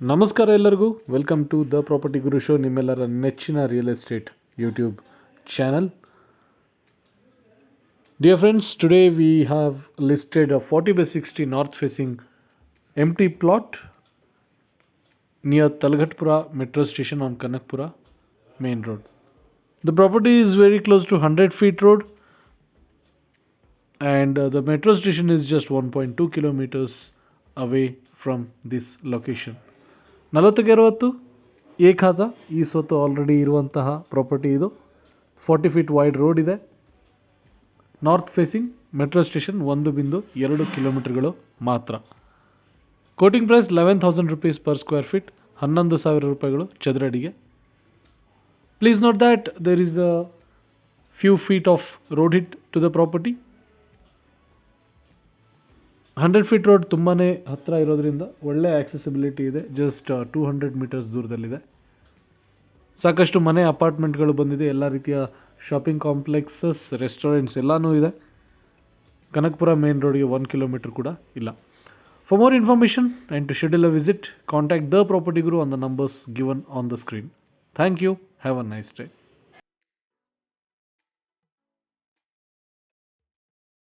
ನಮಸ್ಕಾರ ಎಲ್ಲರಿಗೂ welcome to the Property Guru show ನಿಮ್ಮೆಲ್ಲರ ನೆಚ್ಚಿನ real estate YouTube channel dear friends today we have listed a forty by sixty north facing empty plot near Talghatpura metro station on Kanakpura main road. The property is very close to 100 feet road and uh, the metro station is just 1.2 kilometers away from this location. ನಲವತ್ತಕ್ಕೆ ಅರವತ್ತು ಏಕಾದ, ಈ ಸ್ವತ್ತು already ಇರುವಂತಹ property ಇದು. Forty feet wide road ಇದೆ. North facing metro station ಒಂದು ಬಿಂದು ಎರಡು ಕಿಲೋಮೀಟರ್ಗಳು ಮಾತ್ರ. Quoting price eleven thousand rupees per square feet ಹನ್ನೊಂದು ಸಾವಿರ ರೂಪಾಯಿಗಳು ಚದರಡಿಗೆ. Please note that there is a few feet of road hit to the property hundred feet road ತುಂಬಾ ಹತ್ತಿರ ಇರೋದ್ರಿಂದ ಒಳ್ಳೆ ಆಕ್ಸೆಸಿಬಿಲಿಟಿ ಇದೆ. ಜಸ್ಟ್ ಟೂ ಹಂಡ್ರೆಡ್ ಮೀಟರ್ಸ್ ದೂರದಲ್ಲಿದೆ. ಸಾಕಷ್ಟು ಮನೆ ಅಪಾರ್ಟ್ಮೆಂಟ್ಗಳು ಬಂದಿದೆ. ಎಲ್ಲ ರೀತಿಯ ಶಾಪಿಂಗ್ ಕಾಂಪ್ಲೆಕ್ಸಸ್ ರೆಸ್ಟೋರೆಂಟ್ಸ್ ಎಲ್ಲನೂ ಇದೆ. ಕನಕಪುರ ಮೇನ್ ರೋಡ್ಗೆ ಒನ್ ಕಿಲೋಮೀಟರ್ ಕೂಡ ಇಲ್ಲ. For more information and to schedule a visit contact the Property Guru on the numbers given on the screen thank you have a nice day